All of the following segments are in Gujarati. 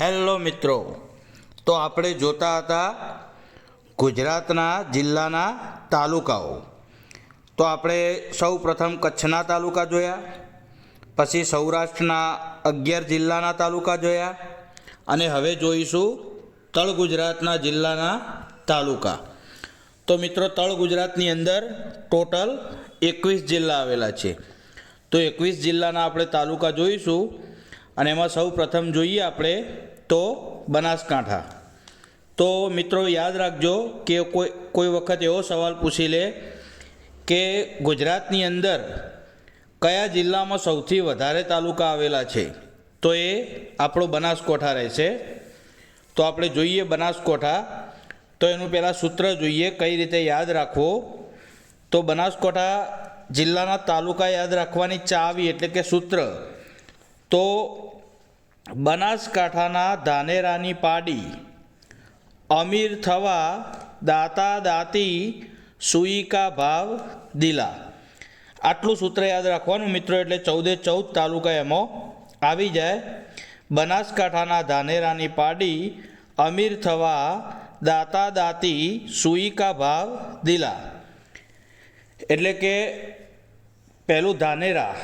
હેલો મિત્રો. તો આપણે જોતા હતા ગુજરાતના જિલ્લાના તાલુકાઓ. તો આપણે સૌ પ્રથમ કચ્છના તાલુકા જોયા, પછી સૌરાષ્ટ્રના અગિયાર જિલ્લાના તાલુકા જોયા, અને હવે જોઈશું તળ ગુજરાતના જિલ્લાના તાલુકા. તો મિત્રો, તળ ગુજરાતની અંદર ટોટલ એકવીસ જિલ્લા આવેલા છે. તો એકવીસ જિલ્લાના આપણે તાલુકા જોઈશું. અને એમાં સૌ પ્રથમ જોઈએ આપણે તો બનાસકાંઠા. તો મિત્રો યાદ રાખજો કે કોઈ કોઈ વખત એવો સવાલ પૂછી લે કે ગુજરાતની અંદર કયા જિલ્લામાં સૌથી વધારે તાલુકા આવેલા છે? તો એ આપણો બનાસકોઠા રહેશે. તો આપણે જોઈએ બનાસકોઠા. તો એનું પહેલાં સૂત્ર જોઈએ, કઈ રીતે યાદ રાખવો? તો બનાસકોઠા જિલ્લાના તાલુકા યાદ રાખવાની ચાવી એટલે કે સૂત્ર તો બનાસકાંઠાના ધાનેરાની પાડી અમીર થવા દાતા દાતી સુઈકા ભાવ દિલા. આટલું સૂત્ર યાદ રાખવાનું મિત્રો, એટલે ચૌદે ચૌદ તાલુકા એમાં આવી જાય. બનાસકાંઠાના ધાનેરાની પાડી અમીર થવા દાતા દાતી સુઈકા ભાવ દિલા. એટલે કે પહેલું ધાનેરા,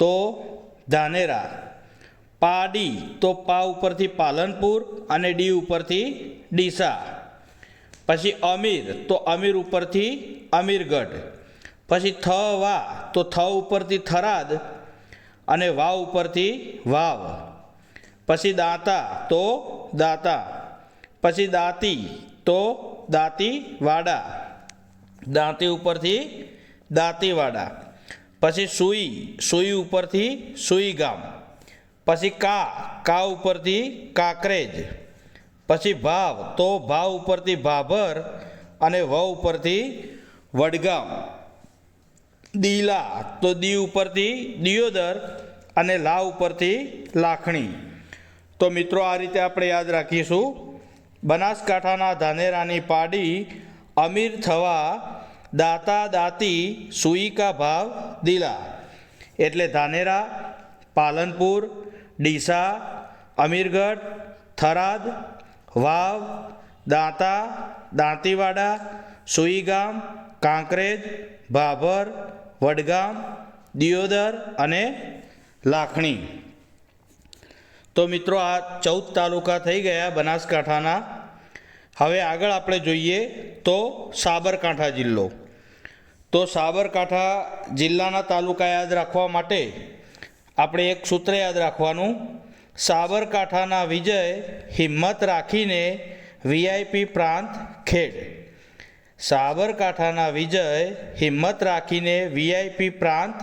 તો ધાનેરા. પાડી તો પા ઉપરથી પાલનપુર અને ડી ઉપરથી ડીસા. પછી અમીર તો અમીર ઉપરથી અમીરગઢ. પછી થ વા તો થ ઉપરથી થરાદ અને વાવ ઉપરથી વાવ. પછી દાતા તો દાતા. પછી દાંતી તો દાંતીવાડા. દાંતી ઉપરથી દાંતીવાડા. પછી સુઈ સુઈ ઉપરથી સુઈ ગામ પછી કા કા ઉપરથી કાકરેજ. પછી ભાવ, તો ભાવ ઉપરથી ભાભર અને વ ઉપરથી વડગામ. દીલા, તો દી ઉપરથી દિયોદર અને લા ઉપરથી લાખણી. તો મિત્રો, આ રીતે આપણે યાદ રાખીશું. બનાસકાંઠાના ધાનેરાની પાડી અમીર થવા દાતા દાતી સુઈકા ભાવ દિલા. એટલે ધાનેરા, પાલનપુર ડીસા, અમીરગઢ, થરાદ, વાવ, દાંતા, દાંતીવાડા, સુઈગામ, કાંકરેજ, ભાભર, વડગામ, દિયોદર અને લાખણી. તો મિત્રો, આ ચૌદ તાલુકા થઈ ગયા બનાસકાંઠાના. હવે આગળ આપણે જોઈએ તો સાબરકાંઠા જિલ્લો. તો સાબરકાંઠા જિલ્લાના તાલુકા યાદ રાખવા માટે આપણે એક સૂત્ર યાદ રાખવાનું. સાબરકાંઠાના વિજય હિંમત રાખીને વીઆઈપી પ્રાંત ખેડ. સાબરકાંઠાના વિજય હિંમત રાખીને વીઆઈપી પ્રાંત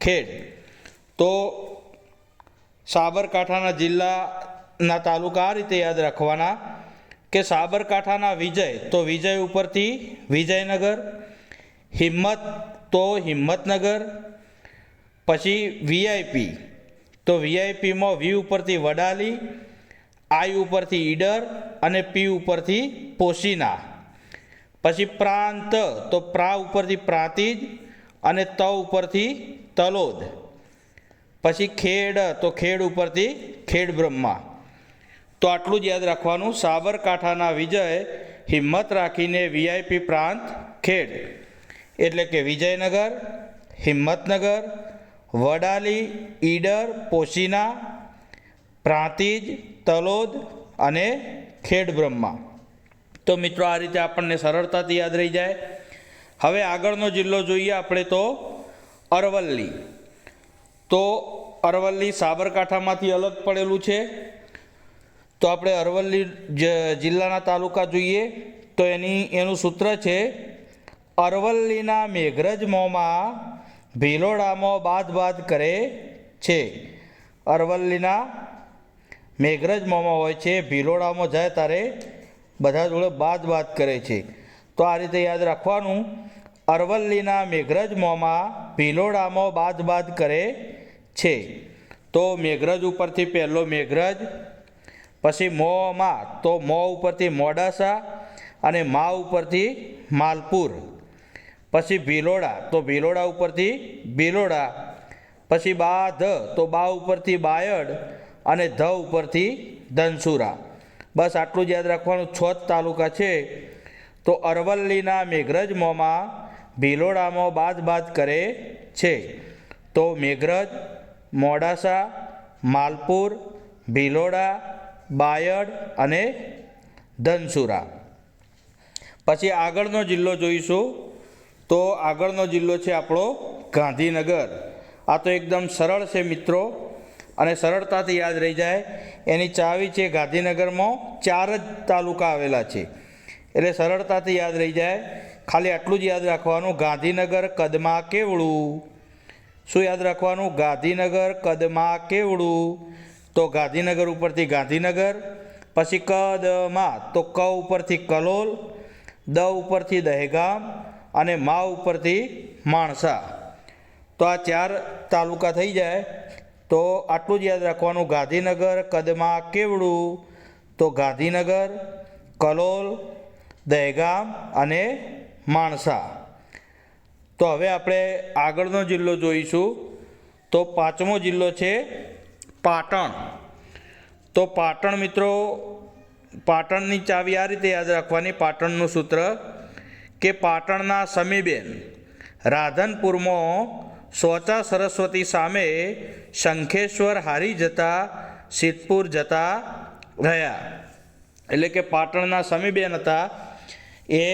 ખેડ. તો સાબરકાંઠાના જિલ્લાના તાલુકા આ રીતે યાદ રાખવાના કે સાબરકાંઠાના વિજય, તો વિજય ઉપરથી વિજયનગર, હિંમત, તો હિંમતનગર પછી વીઆઈપી તો વીઆઈપીમાં વી ઉપરથી વડાલી આઈ ઉપરથી ઈડર અને પી ઉપરથી પોશીના. પછી પ્રાંત, તો પ્રા ઉપરથી પ્રાંતિજ અને ત ઉપરથી તલોદ. પછી ખેડ, તો ખેડ ઉપરથી ખેડ બ્રહ્મા. તો આટલું જ યાદ રાખવાનું. સાબરકાંઠાના વિજય હિંમત રાખીને વીઆઈપી પ્રાંત ખેડ. એટલે કે વિજયનગર, હિંમતનગર વડાલી, ઈડર, પોશીના, પ્રાંતિજ, તલોદ અને ખેડબ્રહ્મા. તો મિત્રો, આ રીતે આપણને સરળતાથી યાદ રહી જાય. હવે આગળનો જિલ્લો જોઈએ આપણે તો અરવલ્લી. તો અરવલ્લી સાબરકાંઠામાંથી અલગ પડેલું છે. તો આપણે અરવલ્લી જિલ્લાના તાલુકા જોઈએ. તો એની, એનું સૂત્ર છે અરવલ્લીના મેઘરજ મોંમાં ભીલોડામાં બાદ બાદ કરે છે. અરવલ્લીના મેઘરજ મોમાં હોય છે. ભીલોડામાં જાય ત્યારે બધા જોડે બાદ બાદ કરે છે. તો આ રીતે યાદ રાખવાનું. અરવલ્લીના મેઘરજ મોંમાં ભીલોડામાં બાદ બાદ કરે છે. તો મેઘરજ ઉપરથી પહેલો મેઘરજ, પછી મોમાં, તો મો ઉપરથી મોડાસા અને મા ઉપરથી માલપુર. પછી ભીલોડા, તો ભીલોડા ઉપરથી ભીલોડા. પછી બાધ, તો બા ઉપરથી બાયડ અને ધ ઉપરથી ધનસુરા. બસ આટલું જ યાદ રાખવાનું. છ જ તાલુકા છે. તો અરવલ્લીના મેઘરજમોમાં ભીલોડામાં બાદ બાદ કરે છે. તો મેઘરજ, મોડાસા, માલપુર, ભીલોડા, બાયડ અને ધનસુરા. પછી આગળનો જિલ્લો જોઈશું. તો આગળનો જિલ્લો છે આપણો ગાંધીનગર. આ તો એકદમ સરળ છે મિત્રો. અને સરળતાથી યાદ રહી જાય, એની ચાવી છે ગાંધીનગરમાં ચાર જ તાલુકા આવેલા છે. એટલે સરળતાથી યાદ રહી જાય, ખાલી આટલું જ યાદ રાખવાનું, ગાંધીનગર, કદમાં કેવડું? શું યાદ રાખવાનું? ગાંધીનગર, કદમાં કેવડું? તો ગાંધીનગર ઉપરથી ગાંધીનગર, પછી કદમાં, તો ક ઉપરથી કલોલ, દ ઉપરથી દહેગામ અને મા ઉપરથી માણસા. તો આ ચાર તાલુકા થઈ જાય. તો આટલું જ યાદ રાખવાનું. ગાંધીનગર, કદમાં કેવડું? તો ગાંધીનગર, કલોલ, દહેગામ અને માણસા. તો હવે આપણે આગળનો જિલ્લો જોઈશું. તો પાંચમો જિલ્લો છે પાટણ. તો પાટણ મિત્રો, પાટણની ચાવી આ રીતે યાદ રાખવાની. પાટણનું સૂત્ર કે પાટણના સમીબેન. રાધનપુરમાં સોચા સરસ્વતી સામે શંખેશ્વર હારી જતા, સિદ્ધપુર જતા રહ્યા. એટલે કે પાટણના સમીબેન હતા એ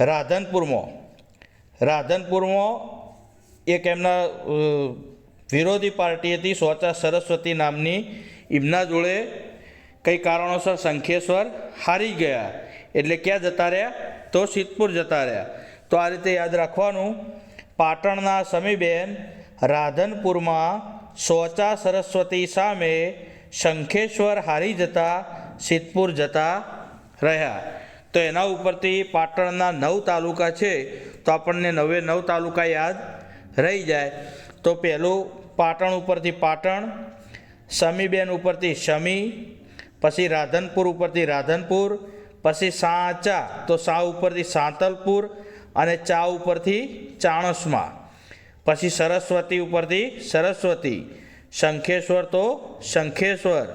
રાધનપુરમાં. રાધનપુરમાં એક એમના વિરોધી પાર્ટી હતી સોચા સરસ્વતી નામની. એમના જોડે કંઈ કારણોસર શંખેશ્વર હારી ગયા. એટલે ક્યાં જતા રહ્યા? તો સિદ્ધપુર જતા રહ્યા. તો આ રીતે યાદ રાખવાનું, પાટણના સમીબેન રાધનપુરમાં સોચા સરસ્વતી સામે શંખેશ્વર હારી જતા સિદ્ધપુર જતા રહ્યા. તો એના ઉપરથી પાટણના નવ તાલુકા છે, તો આપણને નવે નવ તાલુકા યાદ રહી જાય. તો પહેલું પાટણ ઉપરથી પાટણ શમીબેન ઉપરથી શમી પછી રાધનપુર ઉપરથી રાધનપુર પછી સાચા તો સા ઉપરથી સાંતલપુર અને ચા ઉપરથી ચાણસમા. પછી સરસ્વતી ઉપરથી સરસ્વતી. શંખેશ્વર તો શંખેશ્વર.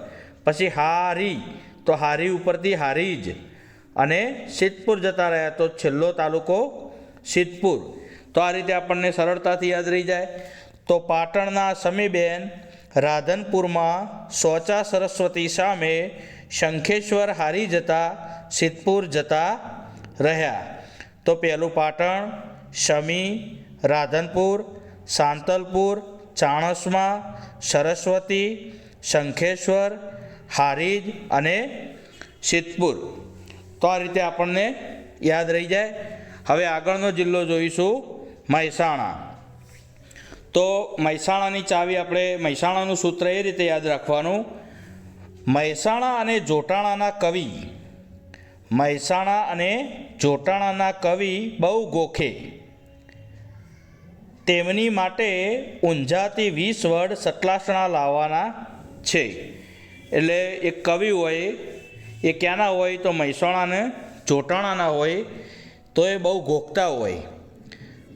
પછી હારી. તો હારી ઉપરથી હારીજ અને સિદ્ધપુર જતા રહ્યા તો છેલ્લો તાલુકો સિદ્ધપુર. તો આ રીતે આપણને સરળતાથી યાદ રહી જાય. તો પાટણના સમીબેન રાધનપુરમાં સોચા સરસ્વતી સામે શંખેશ્વર હારી જતા, સિદ્ધપુર જતા રહ્યા. તો પહેલું પાટણ, શમી, રાધનપુર, સાંતલપુર, ચાણસમા, સરસ્વતી, શંખેશ્વર, હારીજ અને સિદ્ધપુર. તો આ રીતે આપણને યાદ રહી જાય. હવે આગળનો જિલ્લો જોઈશું, મહેસાણા. તો મહેસાણાની ચાવી આપણે, મહેસાણાનું સૂત્ર એ રીતે યાદ રાખવાનું. મહેસાણા અને જોટાણાના કવિ. મહેસાણા અને જોટાણાના કવિ બહુ ગોખે. તેમની માટે ઊંઝાથી વીસ વડ સતલાસણા લાવવાના છે. એટલે એક કવિ હોય, એ ક્યાંના હોય તો મહેસાણાને જોટાણાના હોય, તો એ બહુ ગોખતા હોય.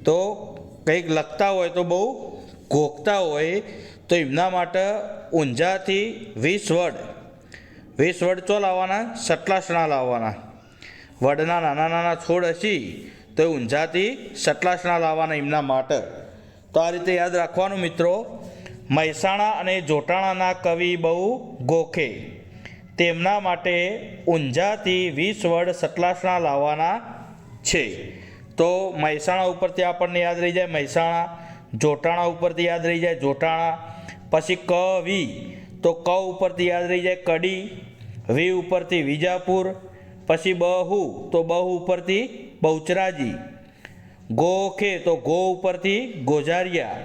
તો કંઈક લખતા હોય તો બહુ ગોખતા હોય, તો એમના માટે ઊંઝાથી વીસ વડ વીસ વડ ચો લાવવાના? સટલાસણા લાવવાના. વડના નાના નાના છોડ હશી તો ઊંઝાથી સટલાસણા લાવવાના એમના માટે. તો આ રીતે યાદ રાખવાનું મિત્રો, મહેસાણા અને જોટાણાના કવિ બહુ ગોખે. તેમના માટે ઊંઝાથી વીસ વડ સટલાસણા લાવવાના છે. તો મહેસાણા ઉપરથી આપણને યાદ રહી જાય મહેસાણા, જોટાણા ઉપરથી યાદ રહી જાય જોટાણા, પછી ક વી તો ક ઉપરથી યાદ રહી જાય કડી, વી ઉપરથી વિજાપુર, પછી બહુ, તો બહુ ઉપરથી બહુચરાજી. ગો ખે તો ગો ઉપરથી ગોજારિયા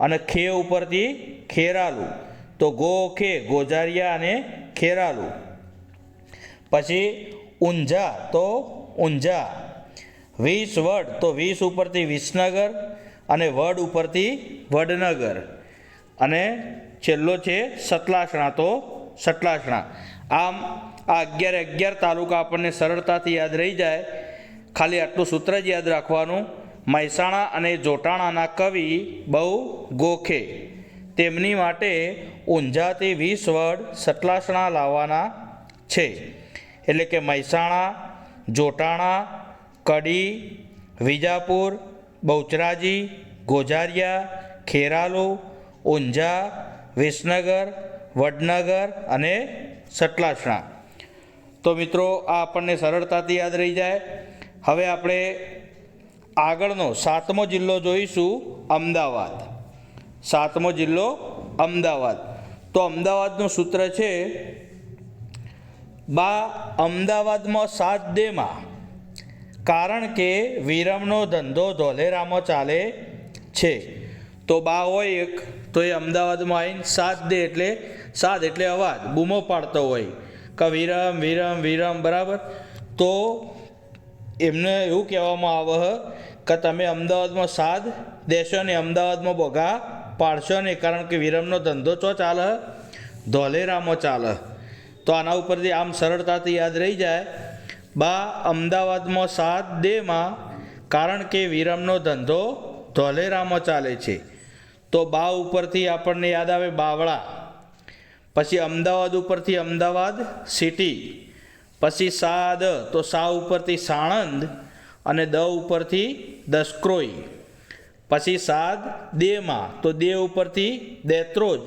અને ખે ઉપરથી ખેરાલુ. તો ગો ખે ગોજારિયા અને ખેરાલુ. પછી ઊંઝા તો ઊંઝા. વીસ વડ તો વીસ ઉપરથી વિસનગર અને વડ ઉપરથી વડનગર. અને છેલ્લો છે સતલાસણા તો સતલાસણા. આમ આ અગિયાર અગિયાર તાલુકા આપણને સરળતાથી યાદ રહી જાય. ખાલી આટલું સૂત્ર જ યાદ રાખવાનું. મહેસાણા અને જોટાણાના કવિ બહુ ગોખે. તેમની માટે ઊંઝાથી વીસ વડ સતલાસણા લાવવાના છે. એટલે કે મહેસાણા, જોટાણા, કડી, વિજાપુર, બહુચરાજી ગોઝારિયા ખેરાલુ ઊંઝા, વિસનગર, વડનગર અને સટલાસણા. તો મિત્રો, આ આપણને સરળતાથી યાદ રહી જાય. હવે આપણે આગળનો સાતમો જિલ્લો જોઈશું, અમદાવાદ. સાતમો જિલ્લો, અમદાવાદ. તો અમદાવાદનું સૂત્ર છે, બા, અમદાવાદમાં સાત દેમાં. કારણ કે વિરમનો ધંધો ધોલેરામાં ચાલે છે. તો બા હોય એક, તો એ અમદાવાદમાં આવીને સાત દે એટલે, સાત એટલે અવાજ, બૂમો પાડતો હોય. કે વિરમ વિરમ વિરમ, બરાબર? તો એમને એવું કહેવામાં આવે કે તમે અમદાવાદમાં સાદ દેશો ને અમદાવાદમાં બોગા પાડશો નહીં કારણ કે વિરમનો ધંધો ચો ચાલે ધોલેરામાં ચાલે તો આના ઉપરથી આમ સરળતાથી યાદ રહી જાય, બા અમદાવાદમાં સાત દેમાં, કારણ કે વિરમનો ધંધો ધોલેરામાં ચાલે છે. તો બા ઉપરથી આપણને યાદ આવે બાવળા. પછી અમદાવાદ ઉપરથી અમદાવાદ સિટી. પછી સાદ, તો સા ઉપરથી સાણંદ અને દ ઉપરથી દસક્રોઈ. પછી સાદ, દેમાં, તો દે ઉપરથી દેત્રોજ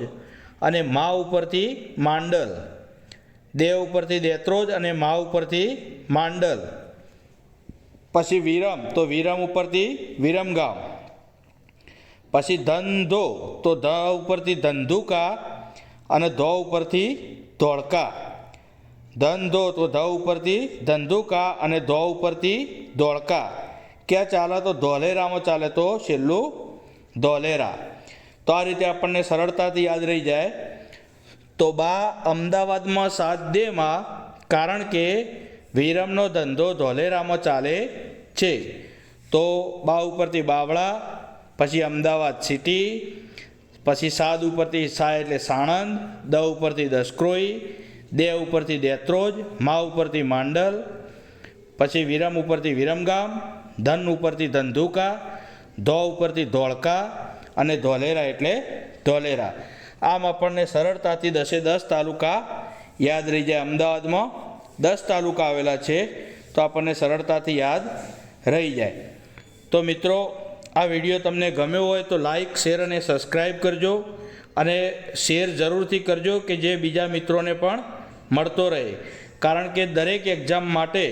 અને મા ઉપરથી માંડલ. દે ઉપરથી દેત્રોજ અને મા ઉપરથી માંડલ. પછી વિરમ, તો વિરમ ઉપરથી વિરમગામ. પછી ધંધો, તો ધ ઉપરથી ધંધુકા અને ધો ઉપરથી ધોળકા. ધંધો, તો ધ ઉપરથી ધંધુકા અને ધો ઉપરથી ધોળકા. ક્યાં ચાલે તો ધોલેરામાં ચાલે તો છેલ્લું ધોલેરા. તો આ રીતે આપણને સરળતાથી યાદ રહી જાય. તો બા અમદાવાદમાં સાત દેમાં, કારણ કે વિરમનો ધંધો ધોલેરામાં ચાલે છે. તો બા ઉપરથી બાવળા પછી અમદાવાદ સિટી, પછી સાદ ઉપરથી સા એટલે સાણંદ, દ ઉપરથી દસક્રોઈ, દે ઉપરથી દેત્રોજ, મા ઉપરથી માંડલ, પછી વિરમ ઉપરથી વિરમગામ, ધન ઉપરથી ધંધુકા, ધો ઉપરથી ધોળકા અને ધોલેરા એટલે ધોલેરા. આમ આપણને સરળતાથી દસે દસ તાલુકા યાદ રહી જાય અમદાવાદમાં. દસ તાલુકા આવેલા છે, તો આપણને સરળતાથી યાદ રહી જાય. તો મિત્રો આ વીડિયો તમને ગમ્યો હોય તો લાઈક શેર અને સબસ્ક્રાઈબ કરજો અને શેર જરૂરથી કરજો કે જે બીજા મિત્રોને પણ મળતો રહે. કારણ કે દરેક એક્ઝામ માટે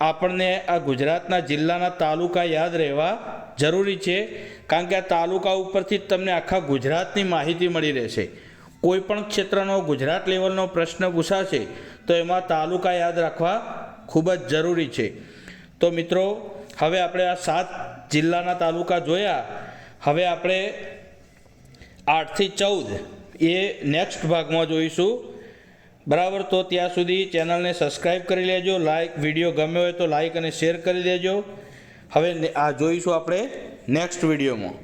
આપણને આ ગુજરાતના જિલ્લાના તાલુકા યાદ રહેવા જરૂરી છે. કારણ કે આ તાલુકા ઉપરથી જ તમને આખા ગુજરાતની માહિતી મળી રહેશે. કોઈ પણ ક્ષેત્રનો ગુજરાત લેવલનો પ્રશ્ન પૂછાશે તો એમાં તાલુકા યાદ રાખવા ખૂબ જ જરૂરી છે. તો મિત્રો, હવે આપણે આ સાત જિલ્લાના તાલુકા જોયા. હવે આપણે આઠથી ચૌદ એ નેક્સ્ટ ભાગમાં જોઈશું. બરાબર, તો ત્યાં સુધી ચેનલને સબસ્ક્રાઈબ કરી લેજો લાઈક વીડિયો ગમ્યો હોય તો લાઈક અને શેર કરી દેજો. હવે આ જોઈશું આપણે નેક્સ્ટ વિડીયોમાં